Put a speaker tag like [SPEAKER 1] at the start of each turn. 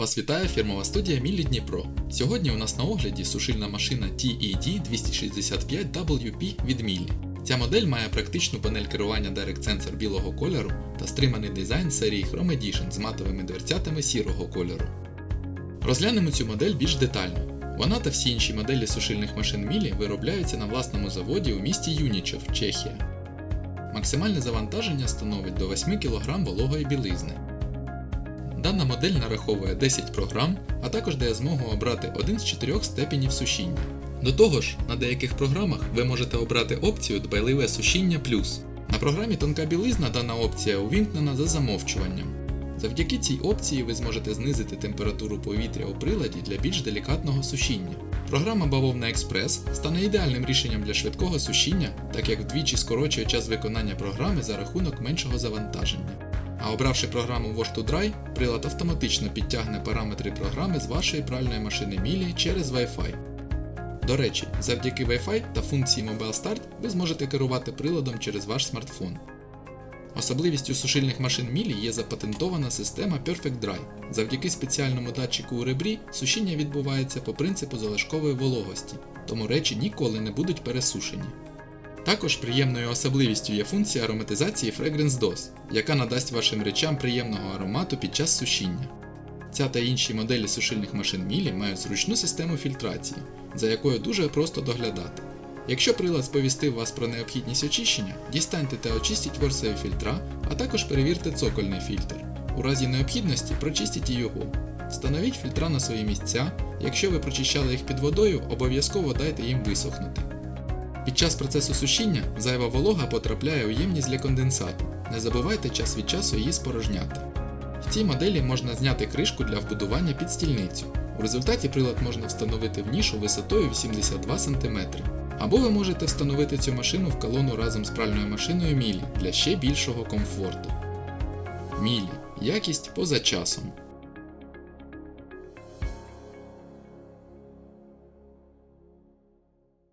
[SPEAKER 1] Вас вітає фірмова студія Міллі Дніпро. Сьогодні у нас на огляді сушильна машина TED 265WP від Міллі. Ця модель має практичну панель керування Direct Sensor білого кольору та стриманий дизайн серії Chrome Edition з матовими дверцятами сірого кольору. Розглянемо цю модель більш детально. Вона та всі інші моделі сушильних машин Мілі виробляються на власному заводі у місті Юнічев, Чехія. Максимальне завантаження становить до 8 кг вологої білизни. Дана модель нараховує 10 програм, а також дає змогу обрати один з чотирьох степенів сушіння. До того ж, на деяких програмах ви можете обрати опцію Дбайливе сушіння плюс. На програмі Тонка білизна дана опція увімкнена за замовчуванням. Завдяки цій опції ви зможете знизити температуру повітря у приладі для більш делікатного сушіння. Програма Бавовна Експрес стане ідеальним рішенням для швидкого сушіння, так як вдвічі скорочує час виконання програми за рахунок меншого завантаження. А обравши програму Wash to Dry, прилад автоматично підтягне параметри програми з вашої пральної машини Мілі через Wi-Fi. До речі, завдяки Wi-Fi та функції Mobile Start ви зможете керувати приладом через ваш смартфон. Особливістю сушильних машин Мілі є запатентована система Perfect Dry. Завдяки спеціальному датчику у ребрі сушіння відбувається по принципу залишкової вологості, тому речі ніколи не будуть пересушені. Також приємною особливістю є функція ароматизації Fragrance DOS, яка надасть вашим речам приємного аромату під час сушіння. Ця та інші моделі сушильних машин Мілі мають зручну систему фільтрації, за якою дуже просто доглядати. Якщо прилад сповістив вас про необхідність очищення, дістаньте та очистіть ворсові фільтра, а також перевірте цокольний фільтр. У разі необхідності прочистіть його. Встановіть фільтра на свої місця, якщо ви прочищали їх під водою, обов'язково дайте їм висохнути. Під час процесу сушіння зайва волога потрапляє у ємність для конденсату. Не забувайте час від часу її спорожняти. В цій моделі можна зняти кришку для вбудування під стільницю. У результаті прилад можна встановити в нішу висотою 82 см. Або ви можете встановити цю машину в колону разом з пральною машиною Мілі для ще більшого комфорту. Мілі. Якість поза часом.